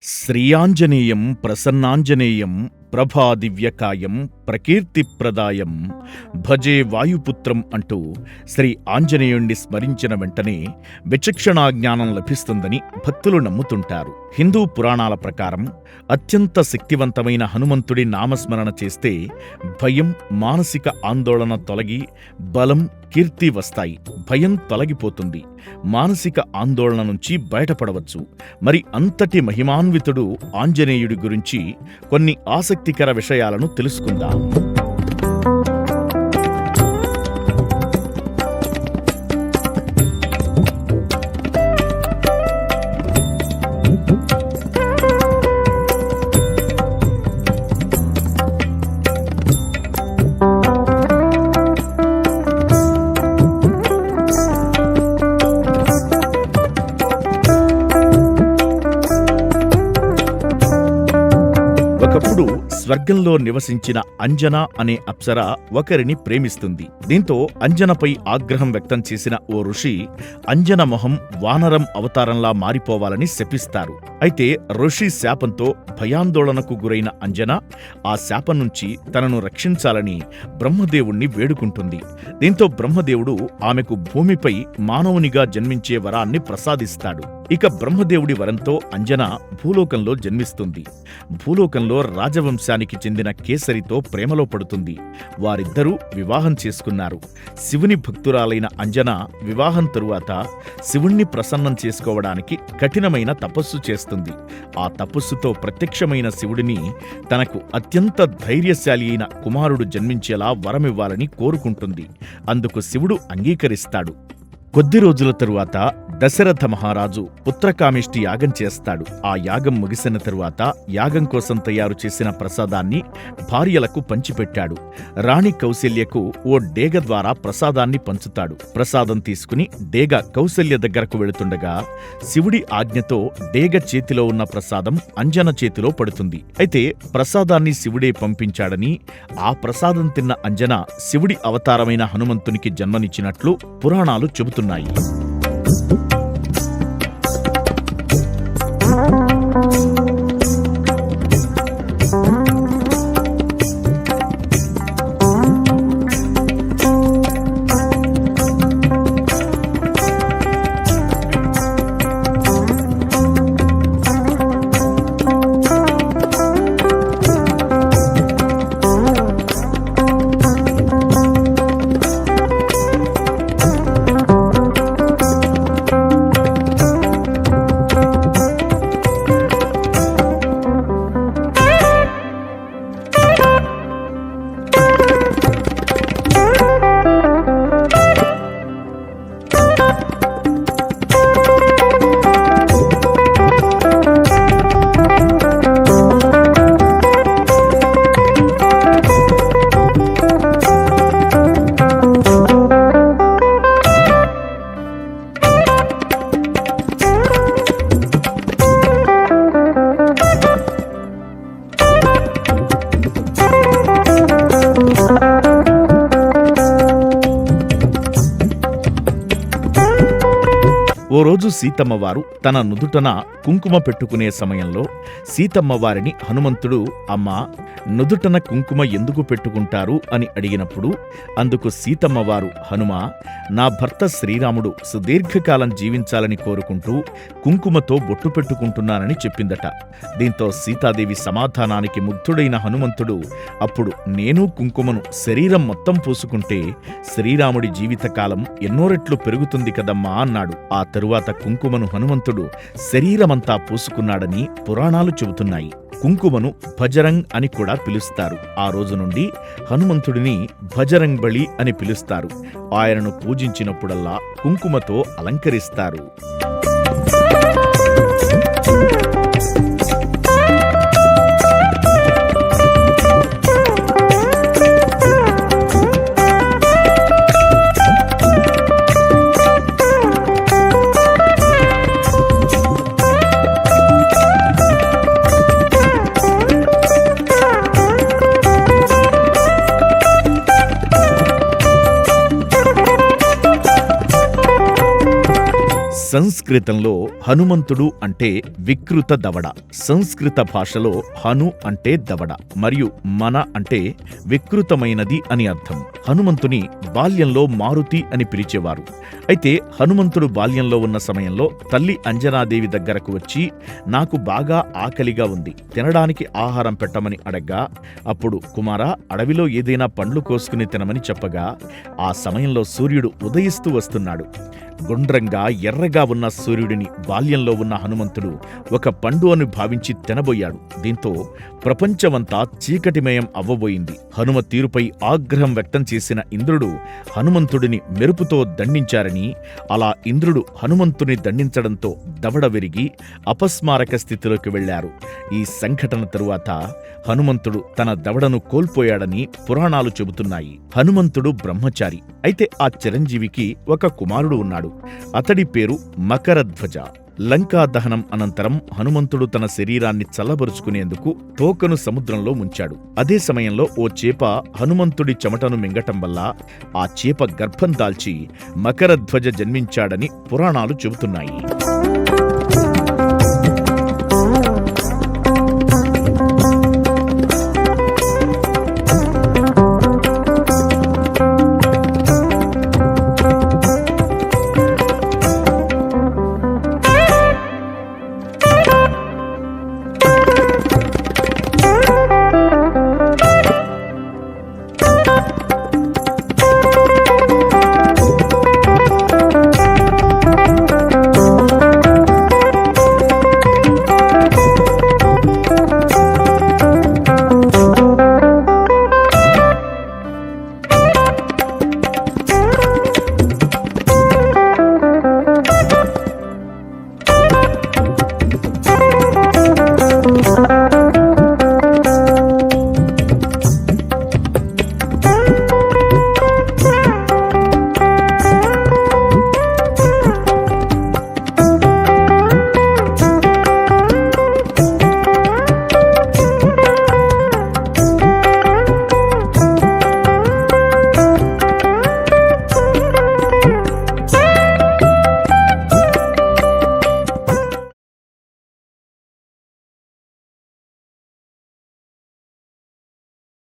శ్రీయాంజనేయం ప్రసన్నాంజనేయం ప్రభాదివ్యకాయం ప్రకీర్తిప్రదాయం భజే వాయుపుత్రం అంటూ శ్రీ ఆంజనేయుణ్ణి స్మరించిన వెంటనే విచక్షణా జ్ఞానం లభిస్తుందని భక్తులు నమ్ముతుంటారు. హిందూ పురాణాల ప్రకారం అత్యంత శక్తివంతమైన హనుమంతుడి నామస్మరణ చేస్తే భయం మానసిక ఆందోళన తొలగి బలం కీర్తి వస్తాయి. భయం తొలగిపోతుంది. మానసిక ఆందోళన నుంచి బయటపడవచ్చు. మరి అంతటి మహిమాన్వితుడు ఆంజనేయుడి గురించి కొన్ని ఆసక్తి ఆసక్తికర విషయాలను తెలుసుకుందాం. స్వర్గంలో నివసించిన అంజన అనే అప్సర ఒకరిని ప్రేమిస్తుంది. దీంతో అంజనపై ఆగ్రహం వ్యక్తం చేసిన ఓ ఋషి అంజన మొహం వానరం అవతారంలా మారిపోవాలని శపిస్తారు. అయితే ఋషి శాపంతో భయాందోళనకు గురైన అంజన ఆ శాపం నుంచి తనను రక్షించాలని బ్రహ్మదేవుణ్ణి వేడుకుంటుంది. దీంతో బ్రహ్మదేవుడు ఆమెకు భూమిపై మానవునిగా జన్మించే వరాన్ని ప్రసాదిస్తాడు. ఇక బ్రహ్మదేవుడి వరంతో అంజన భూలోకంలో జన్మిస్తుంది. భూలోకంలో రాజవంశానికి చెందిన కేసరితో ప్రేమలో పడుతుంది. వారిద్దరూ వివాహం చేసుకున్నారు. శివుని భక్తురాలైన అంజన వివాహం తరువాత శివుణ్ణి ప్రసన్నం చేసుకోవడానికి కఠినమైన తపస్సు చేస్తుంది. ఆ తపస్సుతో ప్రత్యక్షమైన శివుడిని తనకు అత్యంత ధైర్యశాలి అయిన కుమారుడు జన్మించేలా వరమివ్వాలని కోరుకుంటుంది. అందుకు శివుడు అంగీకరిస్తాడు. కొద్ది రోజుల తరువాత దశరథ మహారాజు పుత్రకామిష్టి యాగం చేస్తాడు. ఆ యాగం ముగిసిన తరువాత యాగం కోసం తయారు చేసిన ప్రసాదాన్ని భార్యలకు పంచిపెట్టాడు. రాణి కౌశల్యకు ఓ డేగ ద్వారా ప్రసాదాన్ని పంచుతాడు. ప్రసాదం తీసుకుని డేగ కౌశల్య దగ్గరకు వెళుతుండగా శివుడి ఆజ్ఞతో డేగ చేతిలో ఉన్న ప్రసాదం అంజన చేతిలో పడుతుంది. అయితే ప్రసాదాన్ని శివుడే పంపించాడని ఆ ప్రసాదం తిన్న అంజన శివుడి అవతారమైన హనుమంతునికి జన్మనిచ్చినట్లు పురాణాలు చెబుతున్నాయి. Thanks. ఓ రోజు సీతమ్మవారు తన నుదుటన కుంకుమ పెట్టుకునే సమయంలో సీతమ్మవారిని హనుమంతుడు అమ్మా నుదుటన కుంకుమ ఎందుకు పెట్టుకుంటారు? అని అడిగినప్పుడు అందుకు సీతమ్మవారు హనుమ నా భర్త శ్రీరాముడు సుదీర్ఘకాలం జీవించాలని కోరుకుంటూ కుంకుమతో బొట్టు పెట్టుకుంటున్నానని చెప్పిందట. దీంతో సీతాదేవి సమాధానానికి ముగ్ధుడైన హనుమంతుడు అప్పుడు నేను కుంకుమను శరీరం మొత్తం పూసుకుంటే శ్రీరాముడి జీవితకాలం ఎన్నో రెట్లు పెరుగుతుంది కదమ్మా అన్నాడు. ఆ తరువాత కుంకుమను హనుమంతుడు శరీరమంతా పూసుకున్నాడని పురాణాలు చెబుతున్నాయి. కుంకుమను భజరంగ్ అని కూడా పిలుస్తారు. ఆ రోజు నుండి హనుమంతుడిని భజరంగ్ బలి అని పిలుస్తారు. ఆయనను పూజించినప్పుడల్లా కుంకుమతో అలంకరిస్తారు. సంస్కృతంలో హనుమంతుడు అంటే వికృత దవడ. సంస్కృత భాషలో హను అంటే దవడ మరియు మన అంటే వికృతమైనది అని అర్థం. హనుమంతుని బాల్యంలో మారుతి అని పిలిచేవారు. అయితే హనుమంతుడు బాల్యంలో ఉన్న సమయంలో తల్లి అంజనాదేవి దగ్గరకు వచ్చి నాకు బాగా ఆకలిగా ఉంది. తినడానికి ఆహారం పెట్టమని అడగ్గా. అప్పుడు కుమారా అడవిలో ఏదైనా పండ్లు కోసుకుని తినమని చెప్పగా ఆ సమయంలో సూర్యుడు ఉదయిస్తూ వస్తున్నాడు. గుండ్రంగా ఎర్రగా ఉన్న సూర్యుడిని బాల్యంలో ఉన్న హనుమంతుడు ఒక పండు అని భావించి తినబోయాడు. దీంతో ప్రపంచమంతా చీకటిమయం అవ్వబోయింది. హనుమ తీరుపై ఆగ్రహం వ్యక్తం చేసిన ఇంద్రుడు హనుమంతుడిని మెరుపుతో దండించారని అలా ఇంద్రుడు హనుమంతుని దండించడంతో దవడ విరిగి అపస్మారక స్థితిలోకి వెళ్ళారు ఈ సంఘటన తరువాత హనుమంతుడు తన దవడను కోల్పోయాడని పురాణాలు చెబుతున్నాయి. హనుమంతుడు బ్రహ్మచారి. అయితే ఆ చిరంజీవికి ఒక కుమారుడు ఉన్నాడు. అతడి పేరు మకరధ్వజ. లంకా దహనం అనంతరం హనుమంతుడు తన శరీరాన్ని చల్లబరుచుకునేందుకు తోకను సముద్రంలో ముంచాడు. అదే సమయంలో ఓ చేప హనుమంతుడి చెమటను మింగటం వల్ల ఆ చేప గర్భం దాల్చి మకరధ్వజ జన్మించాడని పురాణాలు చెబుతున్నాయి.